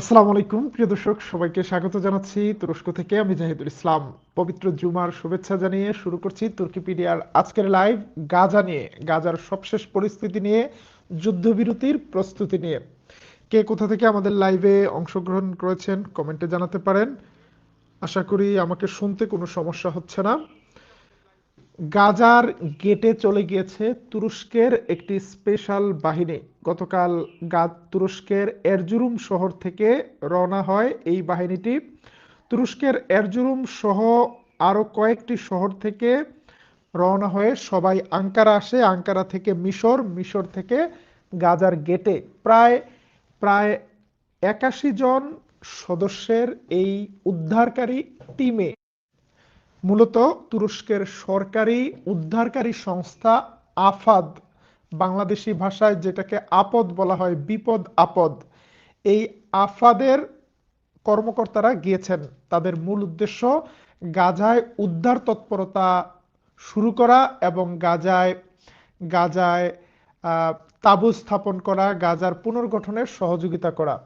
আসসালামু আলাইকুম, প্রিয় দর্শক, সবাইকে স্বাগত জানাচ্ছি তুরস্ক থেকে। আমি জাহিদুল ইসলাম। পবিত্র জুমার শুভেচ্ছা জানিয়ে শুরু করছি তুর্কিপিডিয়ার আজকের লাইভ গাজা নিয়ে, গাজার সবশেষ পরিস্থিতি নিয়ে, যুদ্ধবিরতির প্রস্তুতি নিয়ে। কে কোথা থেকে আমাদের লাইভে অংশগ্রহণ করেছেন কমেন্টে জানাতে পারেন। আশা করি আমাকে শুনতে কোনো সমস্যা হচ্ছে না। গাজার গেটে চলে গিয়েছে তুরস্কের একটি স্পেশাল বাহিনী। গতকাল তুরস্কের এরজুরুম শহর থেকে রওনা হয় এই বাহিনীটি। তুরস্কের এরজুরুম সহ আরও কয়েকটি শহর থেকে রওনা হয়ে সবাই আঙ্কারা আসে। আঙ্কারা থেকে মিশর মিশর থেকে গাজার গেটে। প্রায় প্রায় একাশি জন সদস্যের এই উদ্ধারকারী টিমে মূলত তুরস্কের সরকারি উদ্ধারকারী সংস্থা আফাদ, বাংলাদেশি ভাষায় যেটাকে আপদ বলা হয়, বিপদ আপদ। এই আফাদের কর্মকর্তারা গিয়েছেন। তাদের মূল উদ্দেশ্য গাজায় উদ্ধার তৎপরতা শুরু করা এবং গাজায় গাজায় তাবু স্থাপন করা, গাজার পুনর্গঠনের সহযোগিতা করা।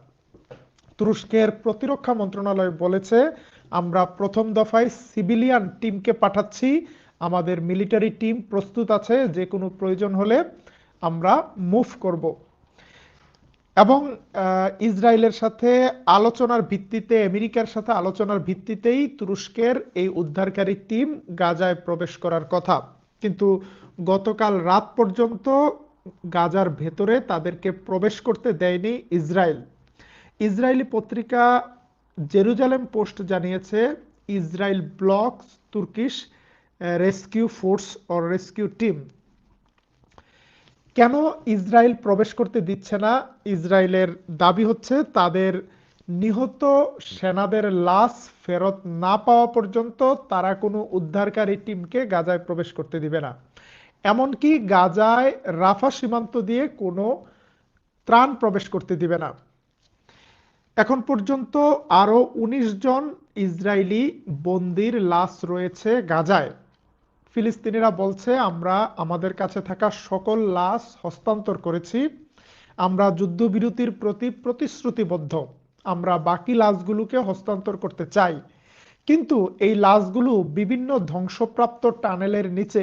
তুরস্কের প্রতিরক্ষা মন্ত্রণালয় বলেছে আমরা প্রথম দফায় সিভিলিয়ান টিমকে পাঠাচ্ছি। আমাদের মিলিটারি টিম প্রস্তুত আছে, যে কোনো প্রয়োজন হলে আমরা মুভ করব। এবং ইসরায়েলের সাথে আলোচনার ভিত্তিতে, আমেরিকার সাথে আলোচনার ভিত্তিতেই তুরস্কের এই উদ্ধারকারী টিম গাজায় প্রবেশ করার কথা। কিন্তু গতকাল রাত পর্যন্ত গাজার ভেতরে তাদেরকে প্রবেশ করতে দেয়নি ইসরায়েল। ইসরায়েলি পত্রিকা জেরুজালেম পোস্ট জানিয়েছে, Israel block Turkish rescue force ও রেস্কিউ টিম। কেন ইসরায়েল প্রবেশ করতে দিচ্ছে না? ইসরায়েলের দাবি হচ্ছে, তাদের নিহত সেনাদের লাশ ফেরত না পাওয়া পর্যন্ত তারা কোনো উদ্ধারকারী টিমকে গাজায় প্রবেশ করতে দিবে না। এমনকি গাজায় রাফা সীমান্ত দিয়ে কোনো ত্রাণ প্রবেশ করতে দিবে না। এখন পর্যন্ত আরও ১৯ জন ইসরায়েলি বন্দির লাশ রয়েছে গাজায়। ফিলিস্তিনিরা বলছে, আমরা, আমাদের কাছে থাকা সকল লাশ হস্তান্তর করেছি। আমরা যুদ্ধবিরতির প্রতি প্রতিশ্রুতিবদ্ধ। আমরা বাকি লাশগুলোকে হস্তান্তর করতে চাই। কিন্তু এই লাশগুলো বিভিন্ন ধ্বংসপ্রাপ্ত টানেলের নিচে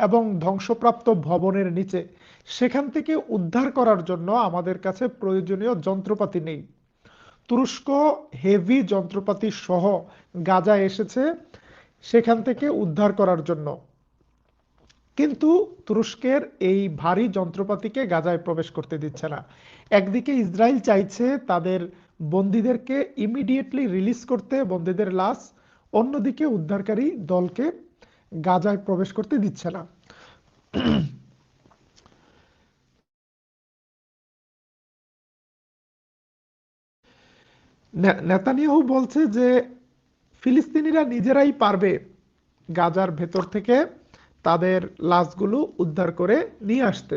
এবং ধ্বংসপ্রাপ্ত ভবনের নিচে। সেখান থেকে উদ্ধার করার জন্য আমাদের কাছে প্রয়োজনীয় যন্ত্রপাতি নেই। তুরস্ক হেভি যন্ত্রপাতি সহ গাজা এসেছে সেখান থেকে উদ্ধার করার জন্য। কিন্তু তুরস্কের এই ভারী যন্ত্রপাতিকে গাজায় প্রবেশ করতে দিচ্ছে না। একদিকে ইসরায়েল চাইছে তাদের বন্দীদেরকে ইমিডিয়েটলি রিলিজ করতে, বন্দীদের লাশ, অন্যদিকে উদ্ধারকারী দলকে গাজায় প্রবেশ করতে দিচ্ছে না। নেতানিয়াহু বলছে যে ফিলিস্তিনিরা নিজেরাই পারবে গাজার ভেতর থেকে তাদের লাশগুলো উদ্ধার করে নিয়ে আসতে।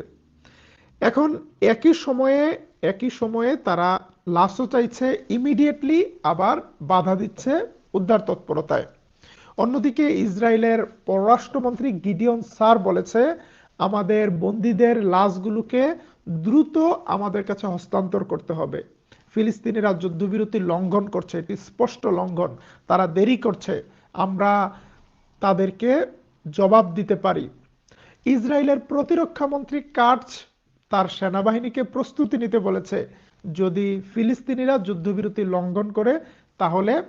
এখন একই সময়ে একই সময়ে তারা লাশও চাইছে ইমিডিয়েটলি আবার বাধা দিচ্ছে উদ্ধার তৎপরতায়। অন্যদিকে ইসরায়েলের পররাষ্ট্রমন্ত্রী গিডিয়ন সার বলেছে, আমাদের বন্দীদের লাশগুলোকে দ্রুত আমাদের কাছে হস্তান্তর করতে হবে। ফিলিস্তিনিরা যুদ্ধবিরতি লঙ্ঘন করছে, এটি স্পষ্ট লঙ্ঘন। তারা দেরি করছে। আমরা তাদেরকে জবাব দিতে পারি। ইসরায়েলের প্রতিরক্ষা মন্ত্রী কার্চ তার সেনাবাহিনীকে প্রস্তুতি নিতে বলেছে, যদি ফিলিস্তিনিরা যুদ্ধবিরতি লঙ্ঘন করে, তাহলে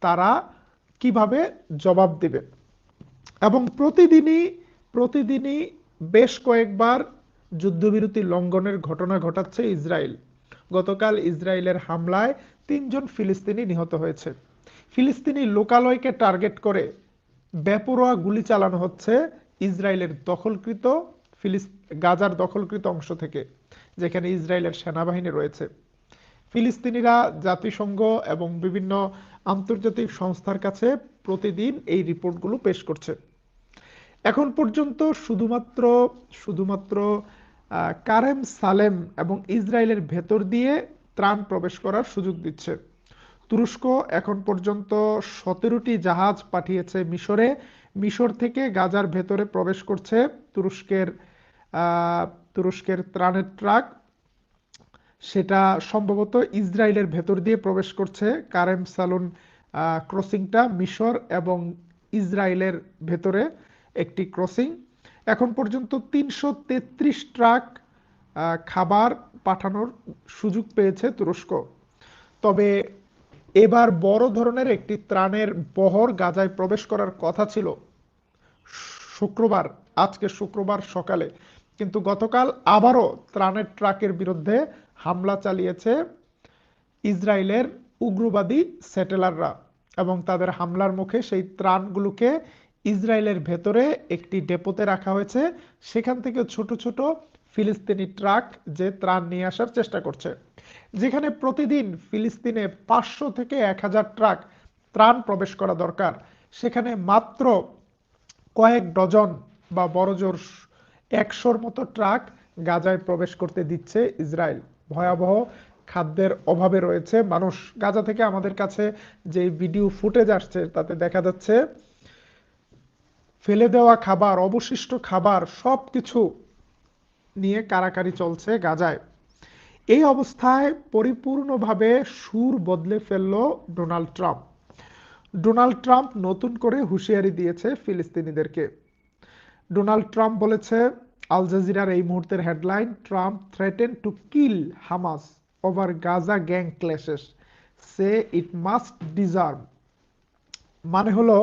তারা কীভাবে জবাব দিবে? এবং প্রতিদিনই প্রতিদিনই বেশ কয়েকবার যুদ্ধবিরতি লঙ্ঘনের ঘটনা ঘটাচ্ছে ইসরায়েল। গতকাল ইসরায়েলের হামলায় তিনজন ফিলিস্তিনি নিহত হয়েছে। ফিলিস্তিনি লোকালয়কে টার্গেট করে বেপরোয়া গুলি চালানো হচ্ছে ইসরায়েলের দখলকৃত গাজার দখলকৃত অংশ থেকে, যেখানে ইসরায়েলের সেনাবাহিনী রয়েছে। ফিলিস্তিনিরা জাতিসংঘ এবং বিভিন্ন আন্তর্জাতিক সংস্থার কাছে প্রতিদিন এই রিপোর্টগুলো পেশ করছে। এখন পর্যন্ত শুধুমাত্র শুধুমাত্র কারেম সালেম এবং ইসরায়েলের ভেতর দিয়ে ত্রাণ প্রবেশ করার সুযোগ দিচ্ছে। তুরস্ক এখন পর্যন্ত সতেরোটি জাহাজ পাঠিয়েছে মিশরে। মিশর থেকে গাজার ভেতরে প্রবেশ করছে তুরস্কের তুরস্কের ত্রাণের ট্রাক। সেটা সম্ভবত ইসরায়েলের ভেতর দিয়ে প্রবেশ করছে। কারেম সালুন ক্রসিংটা মিশর এবং ইসরায়েলের ভেতরে একটি ক্রসিং। এখন পর্যন্ত তিনশো তেত্রিশ ট্রাক খাবার পাঠানোর সুযোগ পেয়েছে তুরস্ক। তবে এবার বড় ধরনের একটি ত্রাণের বহর গাজায় প্রবেশ করার কথা ছিল শুক্রবার, আজকে শুক্রবার সকালে। কিন্তু গতকাল আবারও ত্রাণের ট্রাকের বিরুদ্ধে হামলা চালিয়েছে ইসরায়েলের উগ্রবাদী সেটেলাররা এবং তাদের হামলার মুখে সেই ত্রাণগুলোকে ইসরায়েলের ভেতরে একটি ডেপোতে রাখা হয়েছে। সেখান থেকে ছোট ছোট ফিলিস্তিনি ট্রাক যে ত্রাণ নিয়ে আসার চেষ্টা করছে। যেখানে প্রতিদিন ফিলিস্তিনে পাঁচশো থেকে এক হাজার ট্রাক ত্রাণ প্রবেশ করা দরকার। সেখানে মাত্র কয়েক ডজন বা বড়জোর একশোর মতো ট্রাক গাজায় প্রবেশ করতে দিচ্ছে ইসরায়েল। ভয়াবহ খাদ্যের অভাবে রয়েছে মানুষ। গাজা থেকে আমাদের কাছে যে ভিডিও ফুটেজ আসছে, তাতে দেখা যাচ্ছে ফেলে দেওয়া খাবার, অবশিষ্ট খাবার সব কিছু নিয়ে কারাকারি চলছে গাজায়। এই অবস্থায় পরিপূর্ণভাবে সুর বদলে ফেলল ডোনাল্ড ট্রাম্প। ডোনাল্ড ট্রাম্প নতুন করে হুঁশিয়ারি দিয়েছে ফিলিস্তিনিদেরকে। ডোনাল্ড ট্রাম্প বলেছে, আল জাজিরার এই মুহূর্তের headline, Trump threaten to kill Hamas over Gaza gang clashes says it must deserve মানে হলো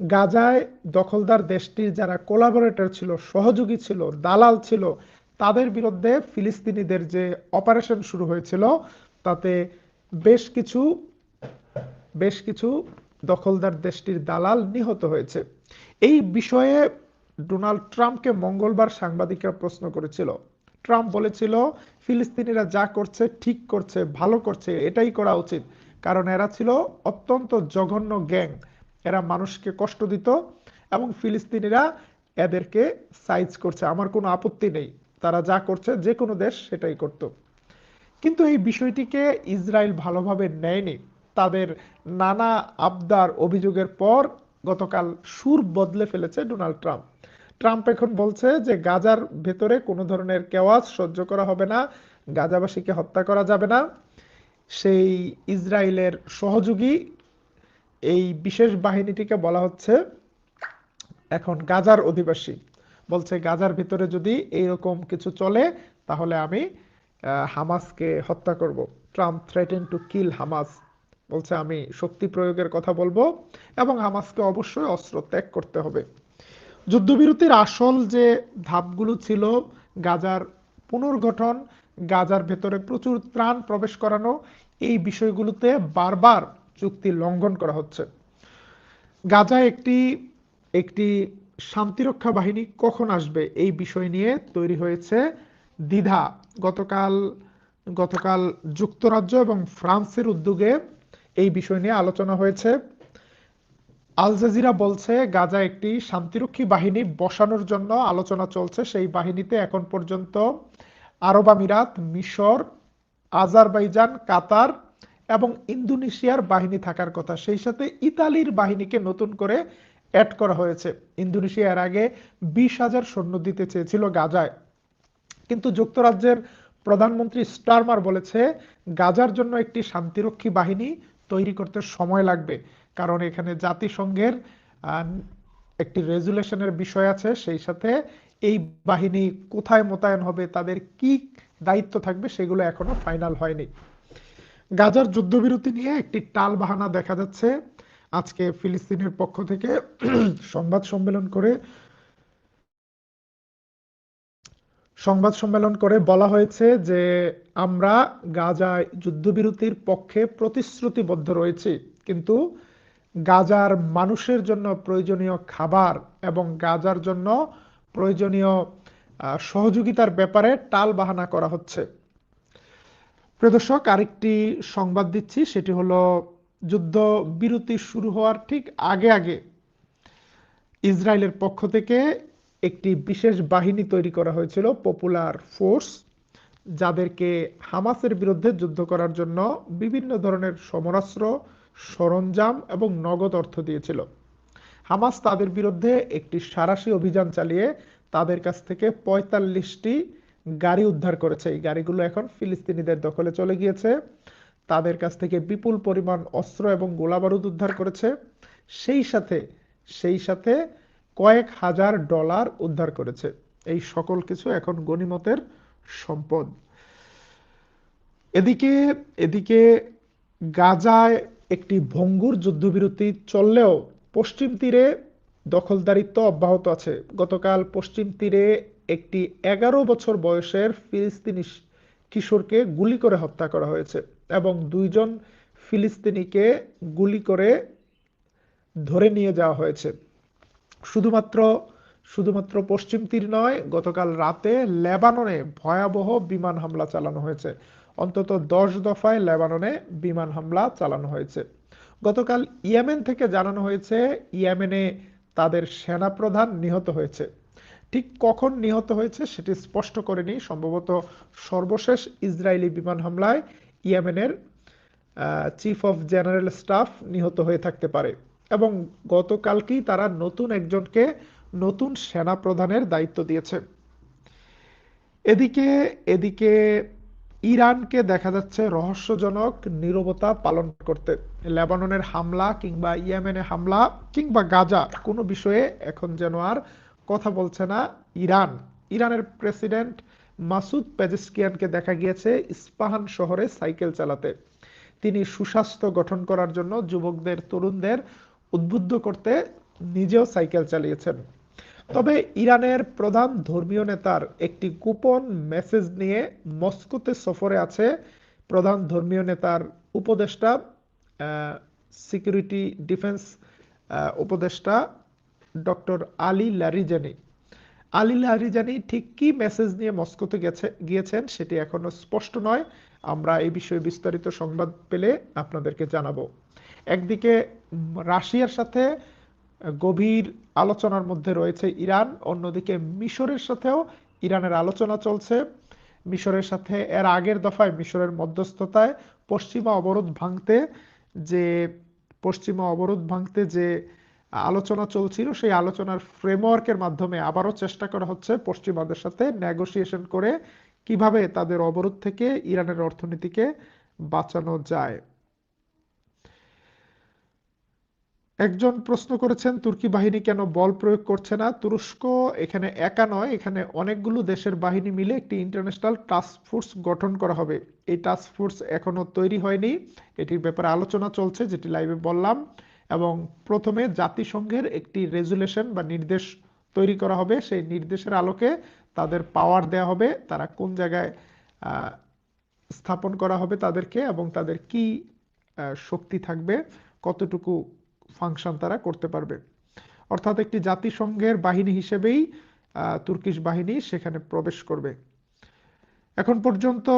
গাজায় দখলদার দেশটির যারা কোলাবোরেটর ছিল, সহযোগী ছিল, দালাল ছিল, তাদের বিরুদ্ধে ফিলিস্তিনিদের যে অপারেশন শুরু হয়েছিল, তাতে বেশ কিছু বেশ কিছু দখলদার দেশটির দালাল নিহত হয়েছে। এই বিষয়ে ডোনাল্ড ট্রাম্পকে মঙ্গলবার সাংবাদিকরা প্রশ্ন করেছিল। ট্রাম্প বলেছিল, ফিলিস্তিনিরা যা করছে ঠিক করছে, ভালো করছে, এটাই করা উচিত। কারণ এরা ছিল অত্যন্ত জঘন্য গ্যাং। এরা মানুষকে কষ্ট দিত এবং ফিলিস্তিনিরা এদেরকে সাইজ করছে। আমার কোনো আপত্তি নেই। তারা যা করছে, যে কোনো দেশ সেটাই করত। কিন্তু এই বিষয়টিকে ইসরায়েল ভালোভাবে নেয়নি। তাদের নানা আবদার অভিযোগের পর গতকাল সুর বদলে ফেলেছে ডোনাল্ড ট্রাম্প। ট্রাম্প এখন বলছে যে গাজার ভেতরে কোনো ধরনের কেওয়াজ সহ্য করা হবে না, গাজাবাসীকে হত্যা করা যাবে না। সেই ইসরায়েলের সহযোগী এই বিশেষ বাহিনীটিকে বলা হচ্ছে এখন গাজার অধিবাসী। বলছে গাজার ভিতরে যদি এইরকম কিছু চলে, তাহলে আমি হামাসকে হত্যা করব। Trump threaten to kill Hamas. বলছে আমি শক্তি প্রয়োগের কথা বলব এবং হামাসকে অবশ্যই অস্ত্র ত্যাগ করতে হবে। যুদ্ধবিরতির আসল যে ধাপগুলো ছিল গাজার পুনর্গঠন, গাজার ভেতরে প্রচুর ত্রাণ প্রবেশ করানো, এই বিষয়গুলোতে বারবার চুক্তি লঙ্ঘন করা হচ্ছে। গাজায় একটি একটি শান্তিরক্ষা বাহিনী কখন আসবে এই বিষয় নিয়ে তৈরি হয়েছে দ্বিধা। গতকাল গতকাল যুক্তরাজ্য এবং ফ্রান্সের উদ্যোগে এই বিষয় নিয়ে আলোচনা হয়েছে। আল জাজিরা বলছে গাজা একটি শান্তিরক্ষী বাহিনী বসানোর জন্য আলোচনা চলছে। সেই বাহিনীতে এখন পর্যন্ত আরব আমিরাত, মিশর, আজারবাইজান, কাতার এবং ইন্দোনেশিয়ার বাহিনী থাকার কথা। সেই সাথে ইতালির বাহিনীকে নতুন করে অ্যাড করা হয়েছে। ইন্দোনেশিয়া এর আগে বিশ হাজার সৈন্য দিতে চেয়েছিল গাজায়। কিন্তু যুক্তরাজ্যের প্রধানমন্ত্রী স্টারমার বলেছে, গাজার জন্য একটি শান্তিরক্ষী বাহিনী তৈরি করতে সময় লাগবে। কারণ এখানে জাতিসংঘের একটি রেজুলেশনের বিষয় আছে। সেই সাথে এই বাহিনী কোথায় মোতায়েন হবে, তাদের কি দায়িত্ব থাকবে, সেগুলো এখনও ফাইনাল হয়নি। গাজার যুদ্ধবিরতি নিয়ে একটি টাল বাহানা দেখা যাচ্ছে। আজকে ফিলিস্তিনের পক্ষ থেকে সংবাদ সম্মেলন করে সংবাদ সম্মেলন করে বলা হয়েছে যে আমরা গাজায় যুদ্ধবিরতির পক্ষে প্রতিশ্রুতিবদ্ধ রয়েছি। কিন্তু গাজার মানুষের জন্য প্রয়োজনীয় খাবার এবং গাজার জন্য প্রয়োজনীয় সহযোগিতার ব্যাপারে টাল বাহানা করা হচ্ছে। প্রদর্শক আরেকটি সংবাদ দিচ্ছি, সেটি হলো যুদ্ধ বিরতি শুরু হওয়ার ঠিক আগে আগে ইসরায়েলের পক্ষ থেকে একটি বিশেষ বাহিনী তৈরি করা হয়েছিল পপুলার ফোর্স যাদেরকে হামাসের বিরুদ্ধে যুদ্ধ করার জন্য বিভিন্ন ধরনের সমরাস্ত্র, সরঞ্জাম এবং নগদ অর্থ দিয়েছিল। হামাস তাদের বিরুদ্ধে একটি সারাশি অভিযান চালিয়ে তাদের কাছ থেকে পঁয়তাল্লিশটি গাড়ি উদ্ধার করেছে। এই গাড়িগুলো এখন ফিলিস্তিনিদের দখলে চলে গিয়েছে। তাদের কাছ থেকে বিপুল পরিমাণ অস্ত্র এবং গোলাবারুদ উদ্ধার করেছে। সেই সাথে সেই সাথে কয়েক হাজার ডলার উদ্ধার করেছে। এই সকল কিছু এখন গনিমতের সম্পদ। এদিকে এদিকে গাজায় একটি ভঙ্গুর যুদ্ধবিরতি চললেও পশ্চিম তীরে দখলদারিত্ব অব্যাহত আছে। গতকাল পশ্চিম তীরে একটি এগারো বছর বয়সের ফিলিস্তিনি কিশোরকে গুলি করে হত্যা করা হয়েছে এবং দুইজন ফিলিস্তিনিকে গুলি করে ধরে নিয়ে যাওয়া হয়েছে। শুধুমাত্র শুধুমাত্র পশ্চিম তীর নয়, গতকাল রাতে লেবাননে ভয়াবহ বিমান হামলা চালানো হয়েছে। অন্তত দশ দফায় লেবাননে বিমান হামলা চালানো হয়েছে। গতকাল ইয়েমেন থেকে জানানো হয়েছে, ইয়েমেনে তাদের সেনাপ্রধান নিহত হয়েছে। ঠিক কখন নিহত হয়েছে সেটি স্পষ্ট করেনি। সম্ভবত সর্বশেষ ইসরায়েলি বিমান হামলায় ইয়েমেনের চিফ অফ জেনারেল স্টাফ নিহত হয়ে থাকতে পারে এবং গতকালকেই তারা নতুন একজনকে নতুন সেনা প্রধানের দায়িত্ব দিয়েছে। এদিকে এদিকে ইরানকে দেখা যাচ্ছে রহস্যজনক নিরবতা পালন করতে। লেবাননের হামলা কিংবা ইয়েমেনে হামলা কিংবা গাজা কোনো বিষয়ে এখন যেন আর কথা বলছে না, ইরান। ইরানের প্রেসিডেন্ট মাসুদ পেজেস্কিয়ানকে দেখা গিয়েছে ইস্পাহান শহরে সাইকেল চালাতে। তিনি সুস্বাস্থ্য গঠন করার জন্য যুবকদের, তরুণদের উদ্বুদ্ধ করতে নিজেও সাইকেল চালিয়েছেন। তবে ইরানের প্রধান ধর্মীয় নেতার একটি গোপন মেসেজ নিয়ে মস্কোতে সফরে আছে প্রধান ধর্মীয় নেতার উপদেষ্টা সিকিউরিটি ডিফেন্স উপদেষ্টা doctor Ali Larijani. Ali Larijani ঠিক কি মেসেজ নিয়ে মস্কোতে গেছে, গিয়েছেন সেটি এখনও স্পষ্ট নয়। আমরা এই বিষয়ে বিস্তারিত সংবাদ পেলে আপনাদেরকে জানাব। একদিকে রাশিয়ার সাথে গভীর আলোচনার মধ্যে রয়েছে ইরান, অন্যদিকে মিশরের সাথেও ইরানের আলোচনা চলছে। মিশরের সাথে এর আগের দফায় মিশরের মধ্যস্থতায় পশ্চিমা অবরোধ ভাঙতে যে, পশ্চিমা অবরোধ ভাঙতে যে আলোচনা চলছিল, সেই আলোচনার ফ্রেমওয়ার্কের মাধ্যমে আবারও চেষ্টা করা হচ্ছে পশ্চিমাদের সাথে নেগোসিয়েশন করে কীভাবে তাদের অবরোধ থেকে ইরানের অর্থনীতিকে বাঁচানো যায়। একজন প্রশ্ন করেছেন, তুর্কি বাহিনী কেন বল প্রয়োগ করছে না? তুরস্ক এখানে একা নয়, এখানে অনেকগুলো দেশের বাহিনী মিলে একটি ইন্টারন্যাশনাল টাস্ক ফোর্স গঠন করা হবে। এই টাস্ক ফোর্স এখনও তৈরি হয়নি। এটির ব্যাপারে আলোচনা চলছে, যেটি লাইভে বললাম। এবং প্রথমে জাতিসংঘের একটি রেজুলেশন বা নির্দেশ তৈরি করা হবে। সেই নির্দেশের আলোকে তাদের পাওয়ার দেয়া হবে, তারা কোন জায়গায় স্থাপন করা হবে তাদেরকে এবং তাদের কি শক্তি থাকবে, কতটুকু ফাংশন তারা করতে পারবে। অর্থাৎ একটি জাতিসংঘের বাহিনী হিসেবেই তুর্কিশ বাহিনী সেখানে প্রবেশ করবে। এখন পর্যন্ত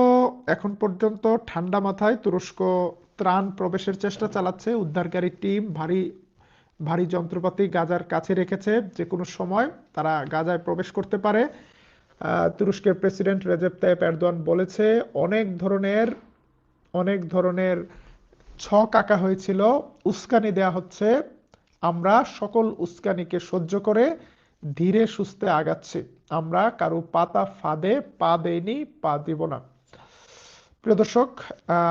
এখন পর্যন্ত ঠান্ডা মাথায় তুরস্ক ত্রাণ প্রবেশের চেষ্টা চালাচ্ছে। উদ্ধারকারী টিম ভারী ভারী যন্ত্রপাতি গাজার কাছে রেখেছে। যে কোনো সময় তারা গাজায় প্রবেশ করতে পারে। তুরস্কের প্রেসিডেন্ট রেজেপ তাইপ এরদোয়ান বলেছে, অনেক ধরনের অনেক ধরনের ছক আঁকা হয়েছিল। উস্কানি দেয়া হচ্ছে। আমরা সকল উস্কানিকে সহ্য করে ধীরে সুস্থে আগাচ্ছি। আমরা কারও পাতা ফাঁদে পা দেইনি, পা দিব না। প্রিয় দর্শক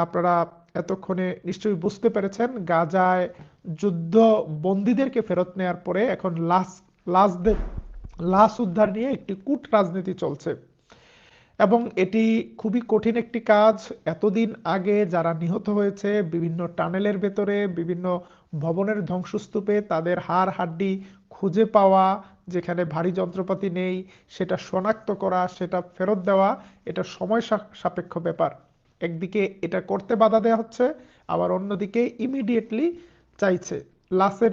আপনারা এতক্ষণে নিশ্চয়ই বুঝতে পেরেছেন, গাজায় যুদ্ধ বন্দীদেরকে ফেরত নেওয়ার পরে এখন লাশ, লাশদের, লাশ উদ্ধার নিয়ে একটি কূট রাজনীতি চলছে। এবং এটি খুবই কঠিন একটি কাজ। এতদিন আগে যারা নিহত হয়েছে, বিভিন্ন টানেলের ভেতরে, বিভিন্ন ভবনের ধ্বংসস্তূপে তাদের হাড় হাড্ডি খুঁজে পাওয়া, যেখানে ভারী যন্ত্রপাতি নেই, সেটা শনাক্ত করা, সেটা ফেরত দেওয়া, এটা সময় সাপেক্ষ ব্যাপার। একদিকে এটা করতে বাধা দেওয়া হচ্ছে, আবার অন্যদিকে ইমিডিয়েটলি চাইছে লাশের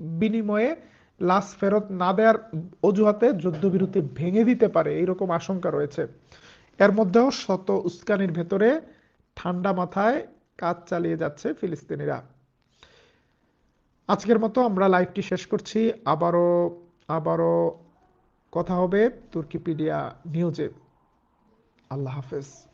বিনিময়ে লাশ ফেরত না দেওয়ার অজুহাতে যুদ্ধবিরতি ভেঙে দিতে পারে এইরকম আশঙ্কা রয়েছে। এর মধ্যেও শত উস্কানির ভেতরে ঠান্ডা মাথায় কাজ চালিয়ে যাচ্ছে ফিলিস্তিনিরা। আজকের মতো আমরা লাইভটি শেষ করছি। আবারও আবারও কথা হবে তুর্কিপিডিয়া নিউজে। আল্লাহ হাফেজ।